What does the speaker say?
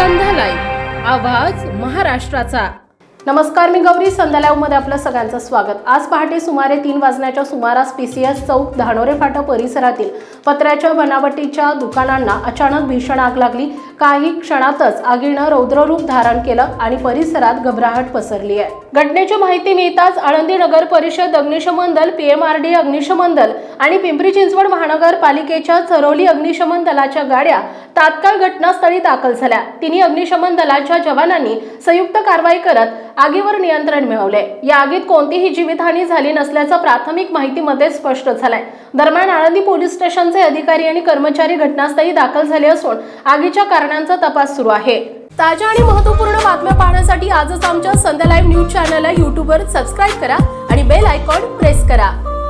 संध्यालाईव्ह आवाज महाराष्ट्राचा. नमस्कार मी गौरी. संध्यालाईव्हमध्ये आपलं सगळ्यांचं स्वागत. आज पहाटे सुमारे तीन वाजण्याच्या सुमारास पी सी एस चौक धानोरे फाटा परिसरातील पत्र्याच्या बनावटीच्या दुकानांना अचानक भीषण आग लागली. काही क्षणातच आगीनं रौद्ररूप धारण केलं आणि परिसरात घबराहट पसरली आहे. घटनेची माहिती मिळताच आळंदी नगर परिषद अग्निशमन दल पीएमआरडी अग्निशमन दल आणि पिंपरी चिंचवड महानगरपालिकेच्या चरोली अग्निशमन दलाच्या गाड्या तात्काळ घटनास्थळी दाखल झाल्या. तिन्ही अग्निशमन दलाच्या जवानांनी संयुक्त कारवाई करत आगीवर नियंत्रण मिळवले या आगीत कोणतीही जीवितहानी झाली नसल्याचं प्राथमिक माहितीमध्ये स्पष्ट झालंय. दरम्यान आळंदी पोलीस स्टेशनचे अधिकारी आणि कर्मचारी घटनास्थळी दाखल झाले असून आगीच्या कारणांचा तपास सुरू आहे. ताज्या आणि महत्त्वपूर्ण बातम्या पाहण्यासाठी आजच आमच्या संध्या लाईव्ह न्यूज चॅनलला यूट्यूबवर सबस्क्राईब करा आणि बेल आयकॉन प्रेस करा.